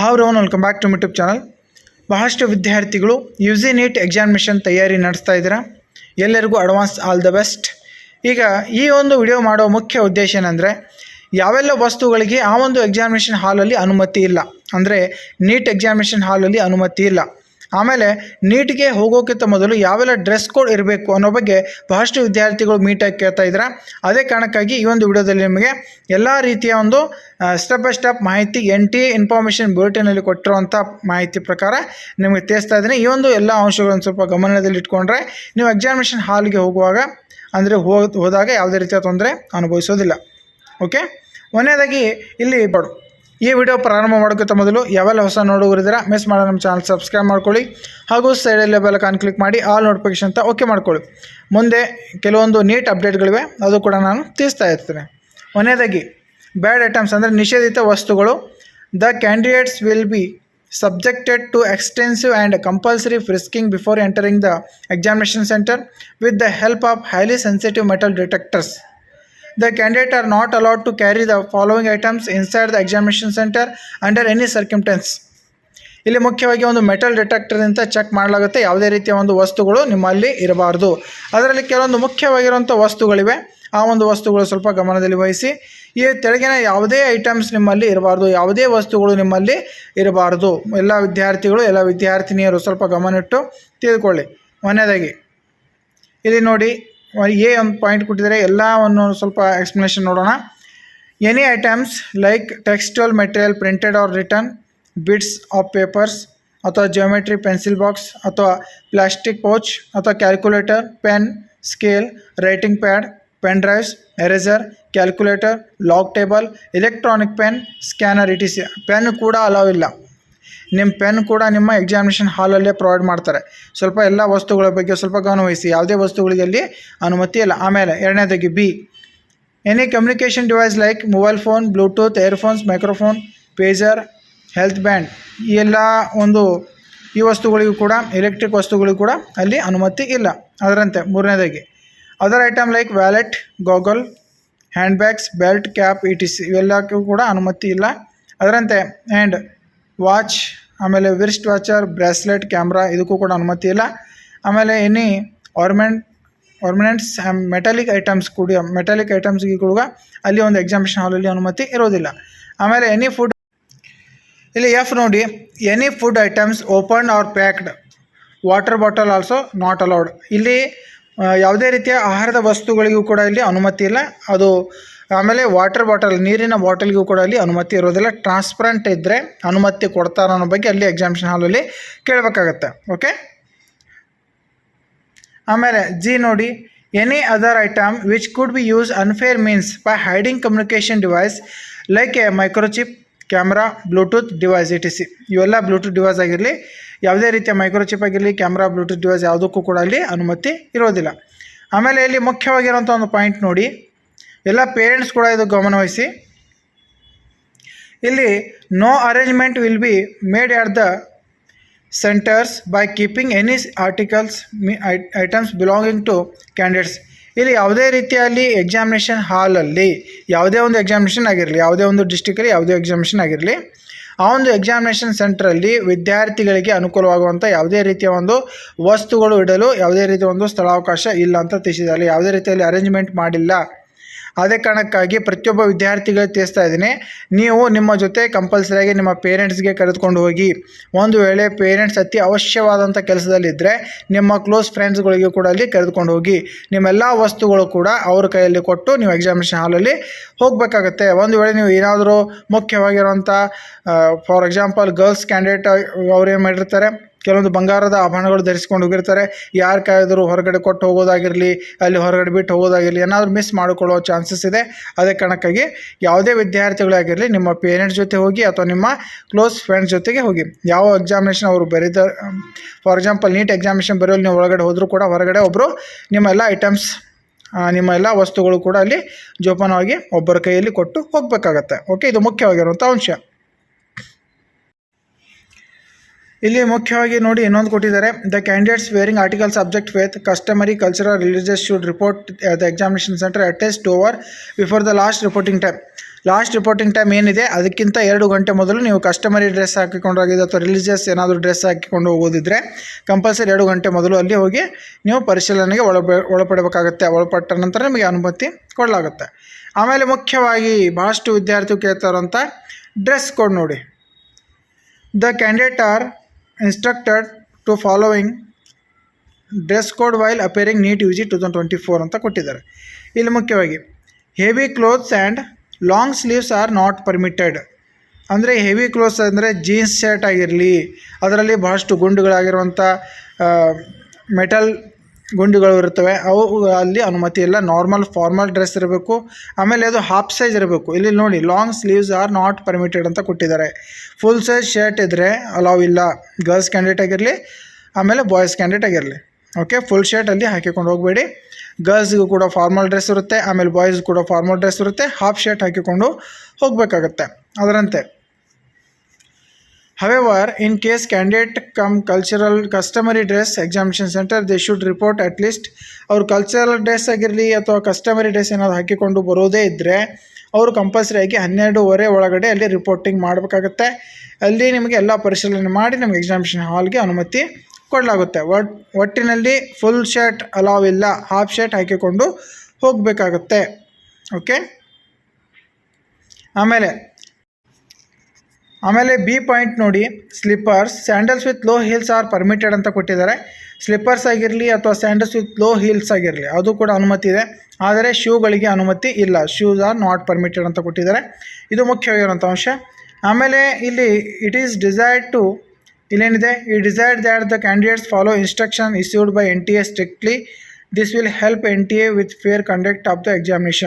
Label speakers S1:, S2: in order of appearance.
S1: Have Rhone welcome back to YouTube channel ಬಹಳಷ್ಟು ವಿದ್ಯಾರ್ಥಿಗಳು U G NEET examination ತಯಾರಿ ನಡೆಸ್ತಾ ಇದ್ದೀರಾ? ಎಲ್ಲರಿಗೂ ಅಡ್ವಾನ್ಸ್ ಆಲ್ ದ ಬೆಸ್ಟ್ ಈಗ ಈ ಒಂದು ವಿಡಿಯೋ ಮಾಡುವ ಮುಖ್ಯ ಉದ್ದೇಶ ಏನಂದರೆ, ಯಾವೆಲ್ಲ ವಸ್ತುಗಳಿಗೆ ಆ ಒಂದು ಎಕ್ಸಾಮಿನೇಷನ್ ಹಾಲಲ್ಲಿ ಅನುಮತಿ ಇಲ್ಲ. ಅಂದರೆ ನೀಟ್ ಎಕ್ಸಾಮಿನೇಷನ್ ಹಾಲಲ್ಲಿ ಅನುಮತಿ ಇಲ್ಲ. ಆಮೇಲೆ ನೀಟ್ಗೆ ಹೋಗೋಕ್ಕಿಂತ ಮೊದಲು ಯಾವೆಲ್ಲ ಡ್ರೆಸ್ ಕೋಡ್ ಇರಬೇಕು ಅನ್ನೋ ಬಗ್ಗೆ ಬಹಳಷ್ಟು ವಿದ್ಯಾರ್ಥಿಗಳು ಮೀಟಾಗಿ ಕೇಳ್ತಾ ಇದ್ದಾರೆ ಅದೇ ಕಾರಣಕ್ಕಾಗಿ ಈ ಒಂದು ವಿಡಿಯೋದಲ್ಲಿ ನಿಮಗೆ ಎಲ್ಲ ರೀತಿಯ ಒಂದು ಸ್ಟೆಪ್ ಬೈ ಸ್ಟೆಪ್ ಮಾಹಿತಿ ಎನ್ ಟಿ ಇನ್ಫಾರ್ಮೇಷನ್ ಬುಲೆಟಿನಲ್ಲಿ ಕೊಟ್ಟಿರುವಂಥ ಮಾಹಿತಿ ಪ್ರಕಾರ ನಿಮಗೆ ತಿಳಿಸ್ತಾ ಇದ್ದೀನಿ. ಈ ಒಂದು ಎಲ್ಲ ಅಂಶಗಳನ್ನು ಸ್ವಲ್ಪ ಗಮನದಲ್ಲಿ ಇಟ್ಕೊಂಡ್ರೆ ನೀವು ಎಕ್ಸಾಮಿನೇಷನ್ ಹಾಲ್ಗೆ ಹೋಗುವಾಗ, ಅಂದರೆ ಹೋದ ಹೋದಾಗ ಯಾವುದೇ ರೀತಿಯ ತೊಂದರೆ ಅನುಭವಿಸೋದಿಲ್ಲ. ಓಕೆ ಒಂದನೇದಾಗಿ ಇಲ್ಲಿ ಬಡು ಈ ವಿಡಿಯೋ ಪ್ರಾರಂಭ ಮಾಡೋಕ್ಕಿಂತ ಮೊದಲು ಯಾವೆಲ್ಲ ಹೊಸ ನೋಡುಗರಿದ್ದೀರಾ ಮಿಸ್ ಮಾಡೋ ನಮ್ಮ ಚಾನಲ್ ಸಬ್ಸ್ಕ್ರೈಬ್ ಮಾಡ್ಕೊಳ್ಳಿ. ಹಾಗೂ ಸೈಡಲ್ಲಿ ಲೇಬಲ್ ಕಾನ್ ಕ್ಲಿಕ್ ಮಾಡಿ ಆಲ್ ನೋಟಿಫಿಕೇಶನ್ ಅಂತ ಓಕೆ ಮಾಡ್ಕೊಳ್ಳಿ. ಮುಂದೆ ಕೆಲವೊಂದು ನೀಟ್ ಅಪ್ಡೇಟ್ಗಳಿವೆ ಅದು ಕೂಡ ನಾನು ತಿಳಿಸ್ತಾ ಇರ್ತೇನೆ. ಕೊನೆಯದಾಗಿ ಬ್ಯಾಡ್ ಐಟಮ್ಸ್ ಅಂದರೆ ನಿಷೇಧಿತ ವಸ್ತುಗಳು. The candidates will be subjected to extensive and compulsory frisking before entering the examination centre with the help of highly sensitive metal detectors The candidate are not allowed to carry the following items inside the examination center under any circumstance. ಇಲ್ಲಿ ಮುಖ್ಯವಾಗಿ ಒಂದು metal ಡಿಟೆಕ್ಟರ್ನಿಂದ check ಮಾಡಲಾಗುತ್ತೆ. ಯಾವುದೇ ರೀತಿಯ ಒಂದು ವಸ್ತುಗಳು ನಿಮ್ಮಲ್ಲಿ ಇರಬಾರ್ದು. ಅದರಲ್ಲಿ ಕೆಲವೊಂದು ಮುಖ್ಯವಾಗಿರುವಂಥ ವಸ್ತುಗಳಿವೆ. ಆ ಒಂದು ವಸ್ತುಗಳು ಸ್ವಲ್ಪ ಗಮನದಲ್ಲಿ ವಹಿಸಿ. ಈ ತೆಳಗಿನ ಯಾವುದೇ ಐಟಮ್ಸ್ ನಿಮ್ಮಲ್ಲಿ ಇರಬಾರ್ದು. ಯಾವುದೇ ವಸ್ತುಗಳು ನಿಮ್ಮಲ್ಲಿ ಇರಬಾರ್ದು. ಎಲ್ಲ ವಿದ್ಯಾರ್ಥಿಗಳು, ಎಲ್ಲ ವಿದ್ಯಾರ್ಥಿನಿಯರು ಸ್ವಲ್ಪ ಗಮನಿಟ್ಟು ತಿಳಿದುಕೊಳ್ಳಿ. ಮನೆಯದಾಗಿ ಇಲ್ಲಿ ನೋಡಿ ಎ ಒಂದು ಪಾಯಿಂಟ್ ಕೊಟ್ಟಿದ್ದಾರೆ. ಎಲ್ಲವನ್ನು ಸ್ವಲ್ಪ ಎಕ್ಸ್ಪ್ಲನೇಷನ್ ನೋಡೋಣ. Any items like textile material printed or written bits of papers ಅಥವಾ ಜಿಯೋಮೆಟ್ರಿ ಪೆನ್ಸಿಲ್ ಬಾಕ್ಸ್ ಅಥವಾ ಪ್ಲಾಸ್ಟಿಕ್ ಪೌಚ್ ಅಥವಾ calculator pen scale writing pad pen drives eraser calculator log table electronic pen scanner E T C pen ಕೂಡ allow ಇಲ್ಲ. ನಿಮ್ಮ pen ಕೂಡ ನಿಮ್ಮ examination ಹಾಲಲ್ಲೇ provide ಮಾಡ್ತಾರೆ. ಸ್ವಲ್ಪ ಎಲ್ಲ ವಸ್ತುಗಳ ಬಗ್ಗೆ ಸ್ವಲ್ಪ ಗಮನವಹಿಸಿ. ಯಾವುದೇ ವಸ್ತುಗಳಿಗೆ ಅಲ್ಲಿ ಅನುಮತಿ ಇಲ್ಲ. ಆಮೇಲೆ ಎರಡನೇದಾಗಿ B any communication device like mobile phone Bluetooth earphones microphone pager health band ಈ ಎಲ್ಲ ಒಂದು ಈ ವಸ್ತುಗಳಿಗೂ ಕೂಡ ಎಲೆಕ್ಟ್ರಿಕ್ ವಸ್ತುಗಳಿಗೂ ಕೂಡ ಅಲ್ಲಿ ಅನುಮತಿ ಇಲ್ಲ. ಅದರಂತೆ ಮೂರನೇದಾಗಿ other item like wallet goggle hand bags belt cap E T C ಇವೆಲ್ಲಕ್ಕೂ ಕೂಡ ಅನುಮತಿ ಇಲ್ಲ. ಅದರಂತೆ ಆ್ಯಂಡ್ ವಾಚ್ ಆಮೇಲೆ ವಿರಿಸ್ಟ್ ವಾಚರ್ ಬ್ರೇಸ್ಲೆಟ್ ಕ್ಯಾಮ್ರಾ ಇದಕ್ಕೂ ಕೂಡ ಅನುಮತಿ ಇಲ್ಲ. ಆಮೇಲೆ any ornament ornaments metallic items ಕೂಡ ಮೆಟಾಲಿಕ್ ಐಟಮ್ಸ್ಗೆ ಕೂಡ ಅಲ್ಲಿ ಒಂದು ಎಕ್ಸಾಮಿಷನ್ ಹಾಲಲ್ಲಿ ಅನುಮತಿ ಇರೋದಿಲ್ಲ. ಆಮೇಲೆ ಎನಿ ಫುಡ್ ಇಲ್ಲಿ ಎಫ್ ನೋಡಿ any food items open or packed water bottle also not allowed ಇಲ್ಲಿ ಯಾವುದೇ ರೀತಿಯ ಆಹಾರದ ವಸ್ತುಗಳಿಗೂ ಕೂಡ ಇಲ್ಲಿ ಅನುಮತಿ ಇಲ್ಲ. ಅದು ಆಮೇಲೆ ವಾಟರ್ ಬಾಟಲ್ ನೀರಿನ ಬಾಟಲ್ಗೂ ಕೂಡ ಅಲ್ಲಿ ಅನುಮತಿ ಇರೋದಿಲ್ಲ. ಟ್ರಾನ್ಸ್ಪರೆಂಟ್ ಇದ್ದರೆ ಅನುಮತಿ ಕೊಡ್ತಾರ ಅನ್ನೋ ಬಗ್ಗೆ ಅಲ್ಲಿ ಎಕ್ಸಾಮಿಷನ್ ಹಾಲಲ್ಲಿ ಕೇಳಬೇಕಾಗತ್ತೆ. ಓಕೆ ಆಮೇಲೆ ಜಿ ನೋಡಿ any other item which could be use unfair means by hiding communication device like a microchip camera Bluetooth device E T ಇವೆಲ್ಲ ಬ್ಲೂಟೂತ್ ಡಿವೈಸ್ ಆಗಿರಲಿ. ಯಾವುದೇ ರೀತಿಯ ಮೈಕ್ರೋಚಿಪ್ ಆಗಿರಲಿ ಕ್ಯಾಮ್ರಾ ಬ್ಲೂಟೂತ್ ಡಿವೈಸ್ ಯಾವುದಕ್ಕೂ ಕೂಡ ಅಲ್ಲಿ ಅನುಮತಿ ಇರೋದಿಲ್ಲ. ಆಮೇಲೆ ಇಲ್ಲಿ ಮುಖ್ಯವಾಗಿರುವಂಥ ಒಂದು ಪಾಯಿಂಟ್ ನೋಡಿ. ಎಲ್ಲ ಪೇರೆಂಟ್ಸ್ ಕೂಡ ಇದು ಗಮನವಹಿಸಿ. ಇಲ್ಲಿ no arrangement will be made at the centres by keeping any articles me items belonging to candidates ಇಲ್ಲಿ ಯಾವುದೇ ರೀತಿಯಲ್ಲಿ ಎಕ್ಸಾಮಿನೇಷನ್ ಹಾಲಲ್ಲಿ ಯಾವುದೇ ಒಂದು ಎಕ್ಸಾಮಿನೇಷನ್ ಆಗಿರಲಿ, ಯಾವುದೇ ಒಂದು ಡಿಸ್ಟಿಕಲ್ಲಿ ಯಾವುದೇ ಎಕ್ಸಾಮಿನೇಷನ್ ಆಗಿರಲಿ ಆ ಒಂದು ಎಕ್ಸಾಮಿನೇಷನ್ ಸೆಂಟ್ರಲ್ಲಿ ವಿದ್ಯಾರ್ಥಿಗಳಿಗೆ ಅನುಕೂಲವಾಗುವಂಥ ಯಾವುದೇ ರೀತಿಯ ಒಂದು ವಸ್ತುಗಳು ಇಡಲು ಯಾವುದೇ ರೀತಿಯ ಒಂದು ಸ್ಥಳಾವಕಾಶ ಇಲ್ಲ ಅಂತ ತಿಳಿಸಿದ್ದಾರೆ. ಯಾವುದೇ ರೀತಿಯಲ್ಲಿ ಅರೇಂಜ್ಮೆಂಟ್ ಮಾಡಿಲ್ಲ. ಅದೇ ಕಾರಣಕ್ಕಾಗಿ ಪ್ರತಿಯೊಬ್ಬ ವಿದ್ಯಾರ್ಥಿಗಳು ತಿಳಿಸ್ತಾ ಇದ್ದೀನಿ. ನೀವು ನಿಮ್ಮ ಜೊತೆ ಕಂಪಲ್ಸರಿಯಾಗಿ ನಿಮ್ಮ ಪೇರೆಂಟ್ಸ್ಗೆ ಕರೆದುಕೊಂಡು ಹೋಗಿ, ಒಂದು ವೇಳೆ ಪೇರೆಂಟ್ಸ್ ಅತಿ ಅವಶ್ಯವಾದಂಥ ಕೆಲಸದಲ್ಲಿದ್ದರೆ ನಿಮ್ಮ ಕ್ಲೋಸ್ ಫ್ರೆಂಡ್ಸ್ಗಳಿಗೆ ಕೂಡ ಅಲ್ಲಿ ಕರೆದುಕೊಂಡು ಹೋಗಿ, ನಿಮ್ಮೆಲ್ಲ ವಸ್ತುಗಳು ಕೂಡ ಅವ್ರ ಕೈಯಲ್ಲಿ ಕೊಟ್ಟು ನೀವು ಎಕ್ಸಾಮಿನೇಷನ್ ಹಾಲಲ್ಲಿ ಹೋಗಬೇಕಾಗತ್ತೆ. ಒಂದು ವೇಳೆ ನೀವು ಏನಾದರೂ ಮುಖ್ಯವಾಗಿರುವಂಥ ಫಾರ್ ಎಕ್ಸಾಂಪಲ್ ಗರ್ಲ್ಸ್ ಕ್ಯಾಂಡಿಡೇಟ್ ಅವ್ರು ಏನು ಮಾಡಿರ್ತಾರೆ? ಕೆಲವೊಂದು ಬಂಗಾರದ ಆಭರಣಗಳು ಧರಿಸ್ಕೊಂಡು ಹೋಗಿರ್ತಾರೆ. ಯಾರು ಕಾಯ್ದರು ಹೊರಗಡೆ ಕೊಟ್ಟು ಹೋಗೋದಾಗಿರಲಿ, ಅಲ್ಲಿ ಹೊರಗಡೆ ಬಿಟ್ಟು ಹೋಗೋದಾಗಿರಲಿ, ಏನಾದರೂ ಮಿಸ್ ಮಾಡಿಕೊಳ್ಳೋ ಚಾನ್ಸಸ್ ಇದೆ. ಅದೇ ಕಾರಣಕ್ಕಾಗಿ ಯಾವುದೇ ವಿದ್ಯಾರ್ಥಿಗಳಾಗಿರಲಿ, ನಿಮ್ಮ ಪೇರೆಂಟ್ಸ್ ಜೊತೆ ಹೋಗಿ ಅಥವಾ ನಿಮ್ಮ ಕ್ಲೋಸ್ ಫ್ರೆಂಡ್ಸ್ ಜೊತೆಗೆ ಹೋಗಿ, ಯಾವ ಎಕ್ಸಾಮಿನೇಷನ್ ಅವರು ಬರೀದ ಫಾರ್ ಎಕ್ಸಾಂಪಲ್ ನೀಟ್ ಎಕ್ಸಾಮಿನೇಷನ್ ಬರೆಯಲು ನೀವು ಒಳಗಡೆ ಹೋದರೂ ಕೂಡ ಹೊರಗಡೆ ಒಬ್ಬರು ನಿಮ್ಮ ಎಲ್ಲ ಐಟಮ್ಸ್ ನಿಮ್ಮ ಎಲ್ಲ ವಸ್ತುಗಳು ಕೂಡ ಅಲ್ಲಿ ಜೋಪಾನವಾಗಿ ಒಬ್ಬರ ಕೈಯಲ್ಲಿ ಕೊಟ್ಟು ಹೋಗಬೇಕಾಗತ್ತೆ. ಓಕೆ ಇದು ಮುಖ್ಯವಾಗಿರುವಂಥ ಅಂಶ. ಇಲ್ಲಿ ಮುಖ್ಯವಾಗಿ ನೋಡಿ ಇನ್ನೊಂದು ಕೊಟ್ಟಿದ್ದಾರೆ. The candidates wearing article subject with customary cultural religious should report the examination centre at least over before the last reporting time last reporting time ಏನಿದೆ? ಅದಕ್ಕಿಂತ ಎರಡು ಗಂಟೆ ಮೊದಲು ನೀವು ಕಸ್ಟಮರಿ ಡ್ರೆಸ್ ಹಾಕಿಕೊಂಡು ಹೋಗಿದ್ದು ಅಥವಾ ರಿಲಿಜಿಯಸ್ ಏನಾದರೂ ಡ್ರೆಸ್ ಹಾಕಿಕೊಂಡು ಹೋಗೋದಿದ್ರೆ ಕಂಪಲ್ಸರಿ ಎರಡು ಗಂಟೆ ಮೊದಲು ಅಲ್ಲಿ ಹೋಗಿ ನೀವು ಪರಿಶೀಲನೆಗೆ ಒಳಪ, ಒಳಪಡಬೇಕಾಗುತ್ತೆ. ಒಳಪಟ್ಟ ನಂತರ ನಿಮಗೆ ಅನುಮತಿ ಕೊಡಲಾಗುತ್ತೆ. ಆಮೇಲೆ ಮುಖ್ಯವಾಗಿ ಭಾಳಷ್ಟು ವಿದ್ಯಾರ್ಥಿಗಳು ಕೇಳ್ತಾರಂಥ ಡ್ರೆಸ್ ಕೋಡ್ ನೋಡಿ. The candidate are instructed to following dress code while appearing NEET U G two thousand twenty four ಅಂತ ಕೊಟ್ಟಿದ್ದಾರೆ. ಇಲ್ಲಿ ಮುಖ್ಯವಾಗಿ heavy clothes and long sleeves are not permitted ಅಂದರೆ ಹೆವಿ ಕ್ಲೋತ್ಸ್ ಅಂದರೆ ಜೀನ್ಸ್ ಶರ್ಟ್ ಆಗಿರಲಿ, ಅದರಲ್ಲಿ ಬಹಳಷ್ಟು ಗುಂಡುಗಳಾಗಿರುವಂಥ ಮೆಟಲ್ ಗುಂಡುಗಳು ಇರುತ್ತವೆ, ಅವು ಅಲ್ಲಿ ಅನುಮತಿ ಇಲ್ಲ. ನಾರ್ಮಲ್ ಫಾರ್ಮಲ್ ಡ್ರೆಸ್ ಇರಬೇಕು. ಆಮೇಲೆ ಅದು ಹಾಫ್ ಸೈಜ್ ಇರಬೇಕು. ಇಲ್ಲಿ ನೋಡಿ long sleeves are not permitted ಅಂತ ಕೊಟ್ಟಿದ್ದಾರೆ. ಫುಲ್ ಸೈಜ್ ಶರ್ಟ್ ಇದ್ದರೆ ಅಲಾವ್ ಇಲ್ಲ. ಗರ್ಲ್ಸ್ ಕ್ಯಾಂಡಿಡೇಟ್ ಆಗಿರಲಿ, ಆಮೇಲೆ ಬಾಯ್ಸ್ ಕ್ಯಾಂಡಿಡೇಟ್ ಆಗಿರಲಿ. ಓಕೆ ಫುಲ್ ಶರ್ಟ್ ಅಲ್ಲಿ ಹಾಕಿಕೊಂಡು ಹೋಗಬೇಡಿ. ಗರ್ಲ್ಸ್ಗೂ ಕೂಡ ಫಾರ್ಮಲ್ ಡ್ರೆಸ್ ಇರುತ್ತೆ, ಆಮೇಲೆ ಬಾಯ್ಸ್ ಕೂಡ ಫಾರ್ಮಲ್ ಡ್ರೆಸ್ ಇರುತ್ತೆ. ಹಾಫ್ ಶರ್ಟ್ ಹಾಕಿಕೊಂಡು ಹೋಗಬೇಕಾಗತ್ತೆ. ಅದರಂತೆ. However, in case candidate come cultural customary dress examination center, they should report at least ಅವ್ರು ಕಲ್ಚರಲ್ ಡ್ರೆಸ್ ಆಗಿರಲಿ ಅಥವಾ ಕಸ್ಟಮರಿ ಡ್ರೆಸ್ ಏನಾದ್ರು ಹಾಕಿಕೊಂಡು ಬರೋದೇ ಇದ್ದರೆ ಅವರು ಕಂಪಲ್ಸರಿಯಾಗಿ ಹನ್ನೆರಡೂವರೆ ಒಳಗಡೆ ಅಲ್ಲಿ ರಿಪೋರ್ಟಿಂಗ್ ಮಾಡಬೇಕಾಗತ್ತೆ. ಅಲ್ಲಿ ನಿಮಗೆ ಎಲ್ಲ ಪರಿಶೀಲನೆ ಮಾಡಿ ನಮಗೆ ಎಕ್ಸಾಮಿನೇಷನ್ ಹಾಲ್ಗೆ ಅನುಮತಿ ಕೊಡಲಾಗುತ್ತೆ. ಒಟ್ ಒಟ್ಟಿನಲ್ಲಿ ಫುಲ್ ಶರ್ಟ್ ಅಲಾವ್ ಇಲ್ಲ ಹಾಫ್ ಶರ್ಟ್ ಹಾಕಿಕೊಂಡು ಹೋಗಬೇಕಾಗತ್ತೆ. ಓಕೆ ಆಮೇಲೆ ಆಮೇಲೆ ಬಿ ಪಾಯಿಂಟ್ ನೋಡಿ slippers sandals with low heels are permitted ಅಂತ ಕೊಟ್ಟಿದ್ದಾರೆ. ಸ್ಲಿಪ್ಪರ್ಸ್ ಆಗಿರಲಿ ಅಥವಾ ಸ್ಯಾಂಡಲ್ಸ್ ವಿತ್ ಲೋ ಹೀಲ್ಸ್ ಆಗಿರಲಿ, ಅದು ಕೂಡ ಅನುಮತಿ ಇದೆ. ಆದರೆ ಶೂಗಳಿಗೆ ಅನುಮತಿ ಇಲ್ಲ. ಶೂಸ್ ಆರ್ ನಾಟ್ ಪರ್ಮಿಟೆಡ್ ಅಂತ ಕೊಟ್ಟಿದ್ದಾರೆ. ಇದು ಮುಖ್ಯವಾಗಿರುವಂಥ ಅಂಶ ಆಮೇಲೆ ಇಲ್ಲಿ ಇಟ್ ಈಸ್ ಡಿಸೈರ್ಡ್ ಟು ಇಲ್ಲೇನಿದೆ? ಈ desired that the candidates follow instruction issued by N T A strictly this will help N T A with fair conduct of the examination